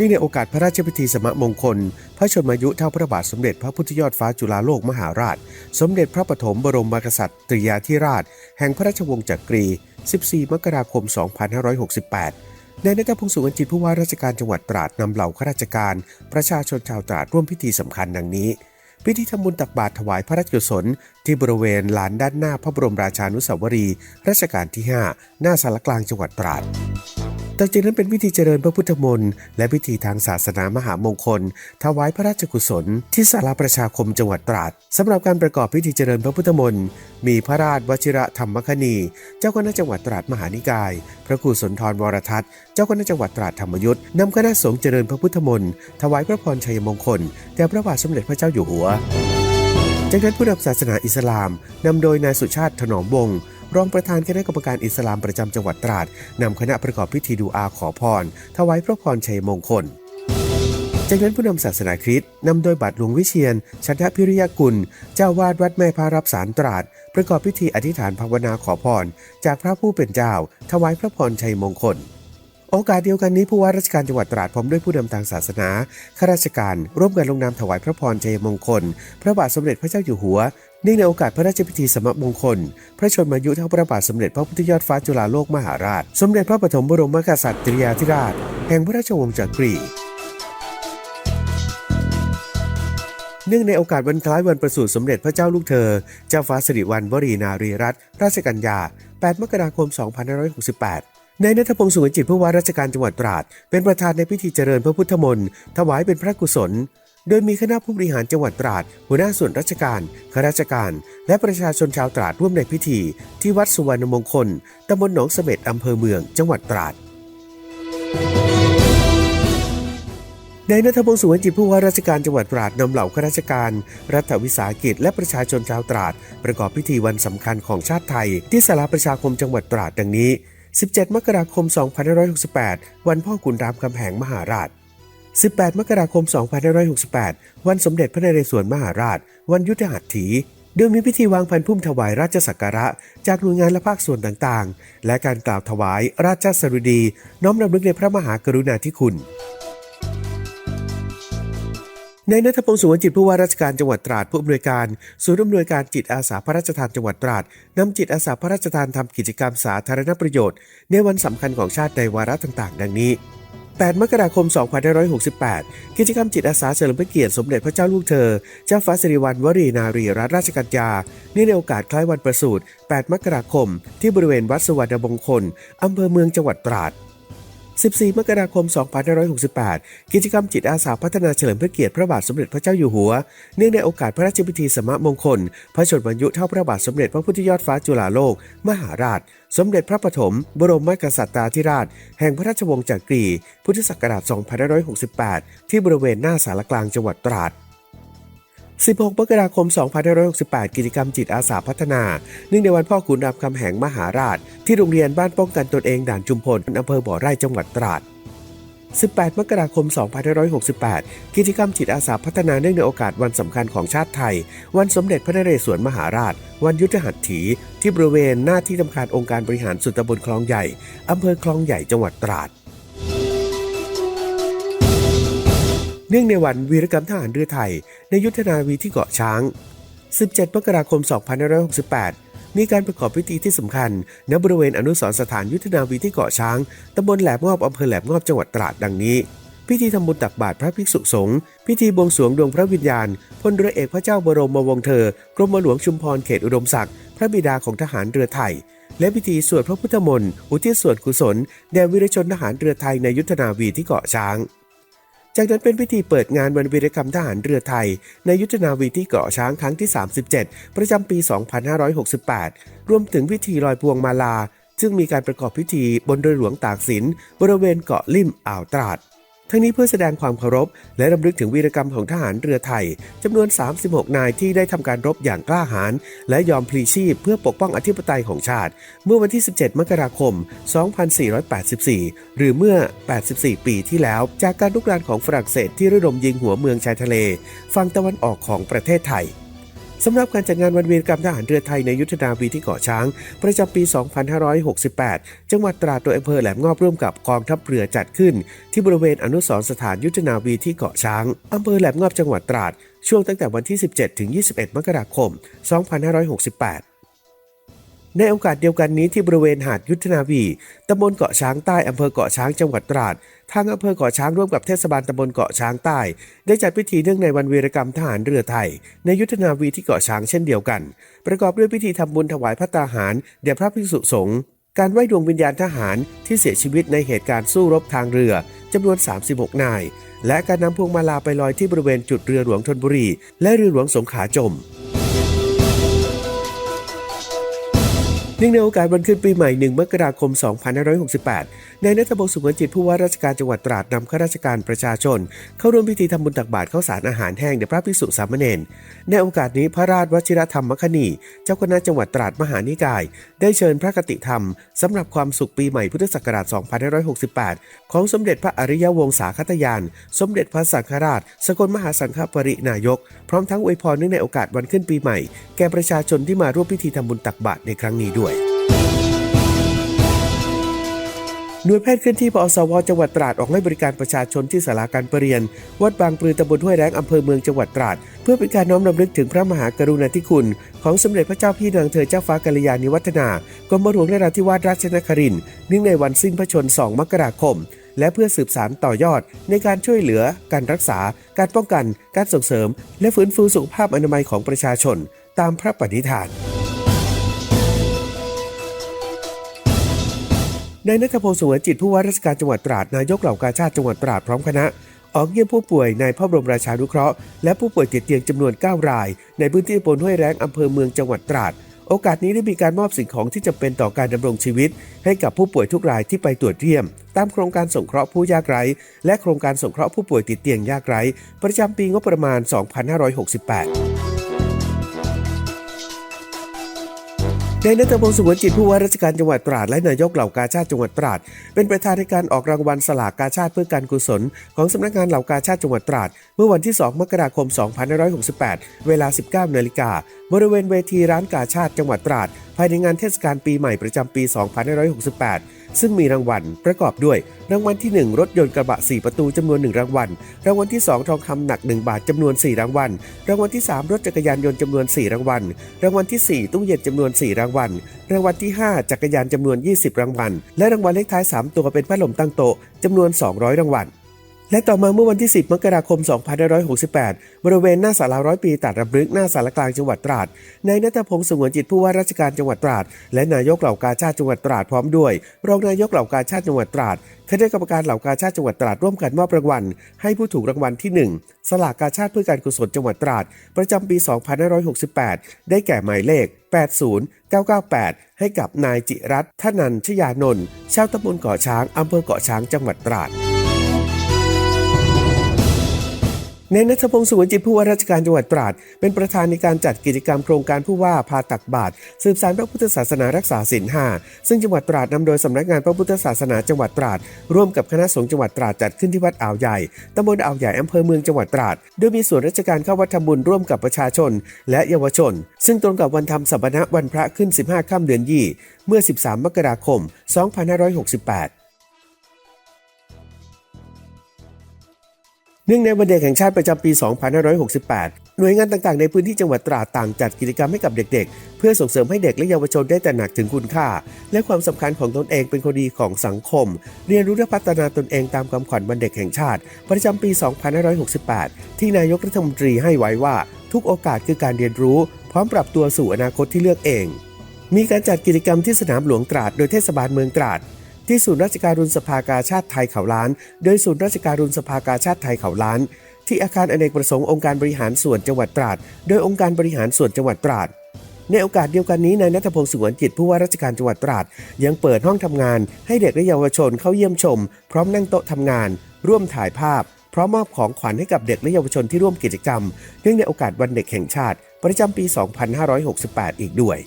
นื่ในโอกาสพระราชพิธีสมมงคล พระชนมายุเท่าพระบาทสมเด็จพระพุทธยอดฟ้าจุฬาโลกมหาราช สมเด็จพระปฐมบรมมกษัตริยาธิราช แห่งพระราชวงศ์จักรี 14 มกราคม 2568ในนัทพงศ์สุวรรณจิตผู้ว่าราชการจังหวัดตราดนำเหล่าข้าราชการ ประชาชนชาวตราดร่วมพิธีสำคัญดังนี้ พิธีทำบุญตักบาตรถวายพระราชกุศลที่บริเวณลานด้านหน้าพระบรมราชานุสาวรีย์รัชกาลที่ 5 หน้าสารกลางจังหวัดตราด ต่อจากนั้นเป็นพิธีเจริญพระพุทธมนต์และพิธีทางศาสนามหามงคล ถวายพระราชกุศล ที่ศาลาประชาคมจังหวัดตราดสำหรับการประกอบพิธีเจริญพระพุทธมนต์มีพระราชวชิระธรรมคณี เจ้าคณะจังหวัดตราดมหานิกาย พระครูสุนทรวรทัตน์เจ้าคณะจังหวัดตราดธรรมยุทธ์นำคณะสงฆ์เจริญพระพุทธมนต์ถวายพระพรชัยมงคลแด่พระบาทสมเด็จพระเจ้าอยู่หัวจากนั้นผู้นำศาสนาอิสลามนำโดยนายสุชาติถนอมวงศ์ รองประธานคณะกรรมการอิสลามประจำจังหวัดตราดนำคณะประกอบพิธีดูอาขอพร ถวายพระพรชัยมงคลจากนั้นผู้นำศาสนาคริสต์นำโดยบาทหลวงวิเชียน ชันทพิริยกุล เจ้าวาดวัดแม่พารับสารตราด ประกอบพิธีอธิษฐานภาวนาขอพร จากพระผู้เป็นเจ้า ถวายพระพรชัยมงคล โอกาสเดียวกันนี้ผู้ว่าราชการจังหวัดตราดพร้อมด้วยผู้นำทางศาสนาข้าราชการ ร่วมกันลงนามถวายพระพรชัยมงคล พระบาทสมเด็จพระเจ้าอยู่หัวเนื่องในโอกาสพระราชพิธีสมมงคล พระชนมายุเท่าพระบาทสมเด็จพระพุทธยอดฟ้าจุฬาโลกมหาราช สมเด็จพระปฐมบรมกษัตริยาธิราช แห่งพระราชวงศ์จักรีเนื่องในโอกาสวันคล้ายวันประสูติสมเด็จพระเจ้าลูกเธอ เจ้าฟ้าสิริวัณวรีนารีรัตนราชกัญญา 8 มกราคม 2568 ในนัทพงศ์สุวรรณจิตผู้ว่าราชการจังหวัดตราด เป็นประธานในพิธีเจริญพระพุทธมนต์ถวายเป็นพระกุศล โดยมีคณะผู้บริหารจังหวัดตราด หัวหน้าส่วนราชการข้าราชการ และประชาชนชาวตราดร่วมในพิธี ที่วัดสุวรรณมงคลตำบลหนองเสม็ดอำเภอเมือง จังหวัดตราดในนัทพงศ์สุวรรณจิตผู้ว่าราชการจังหวัดตราดนำเหล่าข้าราชการ รัฐวิสาหกิจ และประชาชนชาวตราด ประกอบพิธีวันสำคัญของชาติไทย ที่ศาลาประชาคมจังหวัดตราดดังนี้ 17 มกราคม 2568 วันพ่อขุนรามคำแหงมหาราช 18 มกราคม 2568 วันสมเด็จพระนเรศวรมหาราช วันยุทธหัตถี โดยมีพิธีวางพันพุ่มถวายราชสักการะ จากหน่วยงานและภาคส่วนต่างๆ และการกล่าวถวายราชสรุดี น้อมรำลึกในพระมหากรุณาธิคุณ ในนัทพงศ์สุวรรณจิตผู้ว่าราชการจังหวัดตราดผู้อำนวยการศูนย์อำนวยการจิตอาสาพระราชทานจังหวัดตราดนำจิตอาสาพระราชทานทำกิจกรรมสาธารณประโยชน์ ในวันสำคัญของชาติในวาระต่างๆ ดังนี้ 8 มกราคม 2568 กิจกรรมจิตอาสาเฉลิมพระเกียรติสมเด็จพระเจ้าลูกเธอ เจ้าฟ้าสิริวัณวรีนารีรัตนราชกัญญาเนื่องในโอกาสคล้ายวันประสูติ 8 มกราคม ที่บริเวณวัดสวัสดิมงคลอำเภอเมืองจังหวัดตราด 14 มกราคม 2568 กิจกรรมจิตอาสาพัฒนาเฉลิมพระเกียรติพระบาทสมเด็จพระเจ้าอยู่หัว เนื่องในโอกาสพระราชพิธีสมมงคล พระชนมายุเท่าพระบาทสมเด็จพระพุทธยอดฟ้าจุฬาโลก มหาราช สมเด็จพระปฐมบรมกษัตริยาธิราช แห่งพระราชวงศ์จักรี พุทธศักราช 2568 ที่บริเวณหน้าสารกลางจังหวัดตราด 16 มกราคม 2568 กิจกรรมจิตอาสาพัฒนา เนื่องในวันพ่อขุนรามคำแหงมหาราช ที่โรงเรียนบ้านป้องกันตนเองด่านจุมพลอำเภอบ่อไร่จังหวัดตราด18 มกราคม 2568 กิจกรรมจิตอาสาพัฒนาเนื่องในโอกาสวันสำคัญของชาติไทย วันสมเด็จพระนเรศวรมหาราช วันยุทธหัตถี ที่บริเวณหน้าที่ทำการองค์การบริหารส่วนตำบลคลองใหญ่อำเภอคลองใหญ่จังหวัดตราด เนื่องในวันวีรกรรมทหารเรือไทย ในยุทธนาวีที่เกาะช้าง 17 มกราคม 2568 มีการประกอบพิธีที่สำคัญ ณ บริเวณอนุสรสถานยุทธนาวีที่เกาะช้าง ตำบลแหลมงอบอำเภอแหลมงอบจังหวัดตราดดังนี้ พิธีทำบุญตักบาตรพระภิกษุสงฆ์ พิธีบวงสรวงดวงพระวิญญาณ พลเรือเอกพระเจ้าบรมวงศ์เธอ กรมหลวงชุมพรเขตอุดมศักดิ์ พระบิดาของทหารเรือไทยและพิธีสวดพระพุทธมนต์อุทิศส่วนกุศลแด่วีรชนทหารเรือไทยในยุทธนาวีที่เกาะช้าง จากนั้นเป็นพิธีเปิดงานวันวีรกรรมทหารเรือไทย ในยุทธนาวีที่เกาะช้างครั้งที่ 37 ประจำปี 2568 รวมถึงพิธีลอยพวงมาลา ซึ่งมีการประกอบพิธีบนเรือหลวงตากสิน บริเวณเกาะลิ่มอ่าวตราด ทั้งนี้เพื่อแสดงความเคารพ และรำลึกถึงวีรกรรมของทหารเรือไทยจำนวน 36 นายที่ได้ทำการรบอย่างกล้าหาญและยอมพลีชีพเพื่อปกป้องอธิปไตยของชาติ เมื่อวันที่ 17 มกราคม 2484 หรือเมื่อ 84 ปีที่แล้ว จากการลุกรานของฝรั่งเศสที่ระดมยิงหัวเมืองชายทะเล ฝั่งตะวันออกของประเทศไทย สำหรับการจัดงานวันเวีรกรรมทหารเรือไทยในยุทธนาวีที่เกาะช้าง ประจำปี 2568 จังหวัดตราดโดยอำเภอแหลมงอบร่วมกับกองทัพเรือจัดขึ้น ที่บริเวณอนุสรณ์สถานยุทธนาวีที่เกาะช้างอำเภอแหลมงอบจังหวัดตราด ช่วงตั้งแต่วันที่ 17 ถึง 21 มกราคม 2568 ในโอกาสเดียวกันนี้ที่บริเวณหาดยุทธนาวีตำบลเกาะช้างใต้อำเภอเกาะช้างจังหวัดตราด ทางอำเภอเกาะช้างร่วมกับเทศบาลตำบลเกาะช้างใต้ ได้จัดพิธีเนื่องในวันวีรกรรมทหารเรือไทย ในยุทธนาวีที่เกาะช้างเช่นเดียวกัน ประกอบด้วยพิธีทำบุญถวายพระตาหารแด่พระภิกษุสงฆ์ การไหว้ดวงวิญญาณทหารที่เสียชีวิตในเหตุการณ์สู้รบทางเรือจำนวน 36 นาย และการนำพวงมาลาไปลอยที่บริเวณจุดเรือหลวงธนบุรี และเรือหลวงสงขลาจม เนื่องในโอกาสวันขึ้นปีใหม่1มกราคม 2568 นายนัทพงศ์สุวรรณจิตผู้ว่าราชการจังหวัดตราดนำข้าราชการประชาชน เข้าร่วมพิธีทำบุญตักบาตรข้าวสารอาหารแห้งแด่พระภิกษุสามเณร ในโอกาสนี้พระราชวชิรธรรมมคณี เจ้าคณะจังหวัดตราดมหานิกาย ได้เชิญพระคติธรรมสำหรับความสุขปีใหม่พุทธศักราช 2568 ของสมเด็จพระอริยวงศาคตยาน สมเด็จพระสังฆราช สกลมหาสังฆปรินายก พร้อมทั้งอวยพรเนื่องในโอกาสวันขึ้นปีใหม่ แก่ประชาชนที่มาร่วมพิธีทำบุญตักบาตรในครั้งนี้ด้วยหน่วยแพทย์เคลื่อนที่ปอสวจังหวัดตราดออกให้บริการประชาชนที่ศาลาการประเรียน วัดบางปลือตำบลห้วยแรงอำเภอเมืองจังหวัดตราด เพื่อเป็นการน้อมรำลึกถึงพระมหากรุณาธิคุณ ของสมเด็จพระเจ้าพี่นางเธอเจ้าฟ้ากัลยาณิวัฒนากรมหลวงนราธิวาสราชนครินทร์เนื่องในวันสิ้นพระชนม์2มกราคม และเพื่อสืบสานต่อยอด ในการช่วยเหลือ การรักษา การป้องกัน การส่งเสริม และฟื้นฟูสุขภาพอนามัยของประชาชน ตามพระปณิธานนายนัทพงศ์สุวรรณจิตผู้ว่าราชการจังหวัดตราดนายกเหล่ากาชาติจังหวัดตราดพร้อมคณะออกเยี่ยมผู้ป่วยในพระบรมราชานุเคราะห์และผู้ป่วยติดเตียงจำนวน 9 ราย ในพื้นที่ตำบลห้วยแรงอำเภอเมืองจังหวัดตราด โอกาสนี้ได้มีการมอบสิ่งของที่จำเป็นต่อการดำรงชีวิต ให้กับผู้ป่วยทุกรายที่ไปตรวจเยี่ยม ตามโครงการสงเคราะห์ผู้ยากไร้ และโครงการสงเคราะห์ผู้ป่วยติดเตียงยากไร้ ประจำปีงบประมาณ 2568 นายนัทพงศ์สุวรรณจิตผู้ว่าราชการจังหวัดตราดและนายกเหล่ากาชาติจังหวัดตราด เป็นประธานในการออกรางวัลสลากกาชาติเพื่อการกุศล ของสำนักงานเหล่ากาชาติจังหวัดตราด เมื่อวันที่ 2 มกราคม 2568 เวลา 19นาฬิกาบริเวณเวทีร้านกาชาติจังหวัดตราด ภายในงานเทศกาลปีใหม่ประจำปี 2568 ซึ่งมีรางวัลประกอบด้วย รางวัลที่ 1 รถยนต์กระบะ 4 ประตูจำนวน 1 รางวัล รางวัลที่ 2 ทองคำหนัก 1 บาทจำนวน 4 รางวัล รางวัลที่ 3 รถจักรยานยนต์จำนวน 4 รางวัล รางวัลที่ 4 ตู้เย็นจำนวน 4 รางวัล รางวัลที่ 5 จักรยานจำนวน 20 รางวัล และรางวัลเลขท้าย 3 ตัวเป็นพัดลมตั้งโต๊ะจำนวน 200 รางวัล และต่อมาเมื่อวันที่ 10 มกราคม 2568 บริเวณหน้าศาลาร้อยปีตัดรำลึกหน้าศาลกลางจังหวัดตราด นายนัทพงศ์สงวนจิตผู้ว่าราชการจังหวัดตราด และนายกเหล่ากาชาติจังหวัดตราดพร้อมด้วย รองนายกเหล่ากาชาติจังหวัดตราดคณะกรรมการเหล่ากาชาติจังหวัดตราดร่วมกันมอบรางวัลให้ผู้ถูกรางวัลที่ 1 สลากกาชาติเพื่อการกุศลจังหวัดตราด ประจำปี 2568 ได้แก่หมายเลข 80998 ให้กับนายจิรัตน์ธนันชยานนท์ชาวตำบลเกาะช้างอำเภอเกาะช้างจังหวัดตราด นายนัทพงศ์สุวรรณจิตผู้ว่าราชการจังหวัดตราด เป็นประธานในการจัดกิจกรรมโครงการผู้ว่าพาตักบาตรสืบสานพระพุทธศาสนารักษาศีลห้าซึ่งจังหวัดตราดนำโดยสำนักงานพระพุทธศาสนาจังหวัดตราด ร่วมกับคณะสงฆ์จังหวัดตราดจัดขึ้นที่วัดอ่าวใหญ่ตำบลอ่าวใหญ่อำเภอเมืองจังหวัดตราด โดยมีส่วนราชการเข้าวัดทำบุญร่วมกับประชาชน และเยาวชน ซึ่งตรงกับวันทำสัปนะวันพระขึ้น 15 ค่ำเดือนยี่เมื่อ 13 มกราคม 2568 เนื่องในวันเด็กแห่งชาติประจำปี 2568 หน่วยงานต่างๆ ในพื้นที่จังหวัดตราดต่างจัดกิจกรรมให้กับเด็กๆ เพื่อส่งเสริมให้เด็กและเยาวชนได้ตระหนักถึงคุณค่า และความสำคัญของตนเองเป็นคนดีของสังคม เรียนรู้และพัฒนาตนเองตามคำขวัญวันเด็กแห่งชาติ ประจำปี 2568 ที่นายกรัฐมนตรีให้ไว้ว่า ทุกโอกาสคือการเรียนรู้ พร้อมปรับตัวสู่อนาคตที่เลือกเอง มีการจัดกิจกรรมที่สนามหลวงตราดโดยเทศบาลเมืองตราด ที่ศูนย์ราชการุนสภากาชาติไทยเขาล้าน โดยศูนย์ราชการุนสภากาชาติไทยเขาล้าน ที่อาคารอเนกประสงค์องค์การบริหารส่วนจังหวัดตราด โดยองค์การบริหารส่วนจังหวัดตราดในโอกาสเดียวกันนี้นายนัทพงศ์สุวรรณจิตผู้ว่าราชการจังหวัดตราด ยังเปิดห้องทำงาน ให้เด็กและเยาวชนเข้าเยี่ยมชม พร้อมนั่งโต๊ะทำงาน ร่วมถ่ายภาพ พร้อมมอบของขวัญให้กับเด็กและเยาวชนที่ร่วมกิจกรรม เนื่องในโอกาสวันเด็กแห่งชาติ ประจำปี 2568 อีกด้วย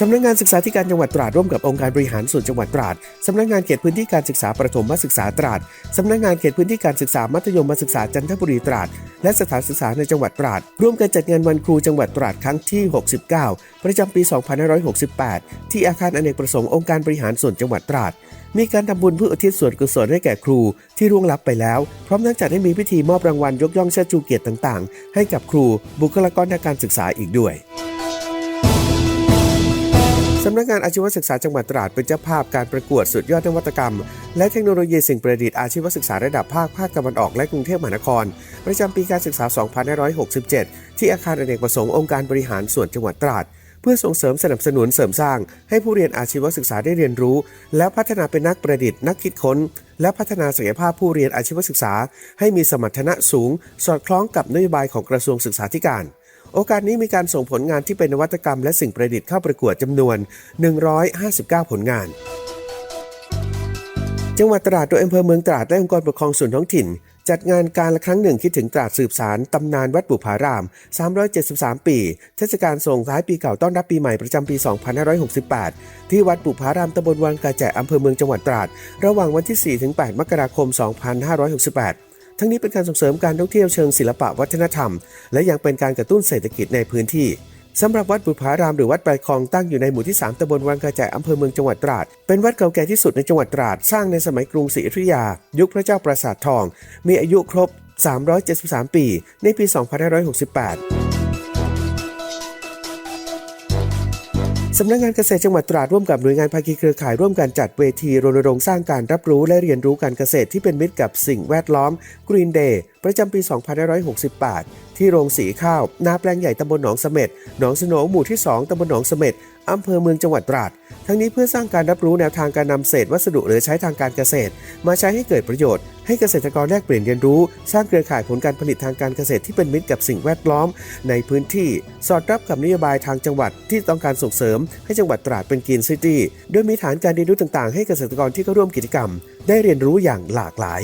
สำนักงานศึกษาธิการจังหวัดตราดร่วมกับองค์การบริหารส่วนจังหวัดตราด สำนักงานเขตพื้นที่การศึกษาประถมศึกษาตราด สำนักงานเขตพื้นที่การศึกษามัธยมศึกษาจันทบุรีตราด และสถานศึกษาในจังหวัดตราด ร่วมกันจัดงานวันครูจังหวัดตราดครั้งที่ 69 ประจำปี 2568 ที่อาคารอเนกประสงค์องค์การบริหารส่วนจังหวัดตราด มีการทำบุญเพื่ออุทิศส่วนกุศลให้แก่ครูที่ร่วงลับไปแล้ว พร้อมทั้งจัดให้มีพิธีมอบรางวัลยกย่องเชิดชูเกียรติต่าง ๆ ให้กับครูบุคลากรทางการศึกษาอีกด้วย สำนักงานอาชีวศึกษาจังหวัดตราดเป็นเจ้าภาพการประกวดสุดยอดนวัตกรรม และเทคโนโลยีสิ่งประดิษฐ์อาชีวศึกษาระดับภาคภาคตะวันออกและกรุงเทพมหานคร ประจำปีการศึกษา 2567 ที่อาคารอเนกประสงค์องค์การบริหารส่วนจังหวัดตราด เพื่อส่งเสริมสนับสนุนเสริมสร้าง ให้ผู้เรียนอาชีวศึกษาได้เรียนรู้ และพัฒนาเป็นนักประดิษฐ์นักคิดค้น และพัฒนาศักยภาพผู้เรียนอาชีวศึกษา ให้มีสมรรถนะสูง สอดคล้องกับนโยบายของกระทรวงศึกษาธิการ โอกาสนี้มีการส่งผลงานที่เป็นนวัตกรรมและสิ่งประดิษฐ์เข้าประกวดจำนวน 159 ผลงาน จังหวัดตราดโดยอำเภอเมืองตราดและองค์กรปกครองส่วนท้องถิ่น จัดงานการละครั้งหนึ่งคิดถึงตราดสืบสารตำนานวัดบุพาราม 373 ปี เทศกาลส่งท้ายปีเก่าต้อนรับปีใหม่ประจำปี 2568 ที่วัดบุพารามตำบลวังกระแจอำเภอเมืองจังหวัดตราด ระหว่างวันที่ 4-8 มกราคม 2568 ทั้งนี้เป็นการส่งเสริมการท่องเที่ยวเชิงศิลปะวัฒนธรรม และยังเป็นการกระตุ้นเศรษฐกิจในพื้นที่สำหรับวัดบุพารามหรือวัดปลายคลองตั้งอยู่ในหมู่ที่ 3ตำบลวังกระแจอำเภอเมืองจังหวัดตราด เป็นวัดเก่าแก่ที่สุดในจังหวัดตราด สร้างในสมัยกรุงศรีอยุธยา ยุคพระเจ้าปราสาททอง มีอายุครบ 373 ปี ในปี 2568 สำนักงานเกษตรจังหวัดตราดร่วมกับหน่วยงานภาคีเครือข่ายร่วมกันจัดเวทีรณรงค์สร้างการรับรู้และเรียนรู้การเกษตรที่เป็นมิตรกับสิ่งแวดล้อม Green Day ประจำปี 2568 ที่โรงสีข้าว นาแปลงใหญ่ตำบลหนองเสม็ดหนองสโหนหมู่ที่ 2ตำบลหนองเสม็ด อำเภอเมืองจังหวัดตราด ทั้งนี้เพื่อสร้างการรับรู้แนวทางการนำเศษวัสดุหลือใช้ทางการเกษตร มาใช้ให้เกิดประโยชน์ ให้เกษตรกรแลกเปลี่ยนเรียนรู้ สร้างเครือข่ายผลการผลิตทางการเกษตรที่เป็นมิตรกับสิ่งแวดล้อม ในพื้นที่ สอดรับกับนโยบายทางจังหวัดที่ต้องการส่งเสริม ให้จังหวัดตราดเป็นกรีนซิตี้โดยมีฐานการเรียนรู้ต่างๆ ให้เกษตรกรที่เข้าร่วมกิจกรรม ได้เรียนรู้อย่างหลากหลาย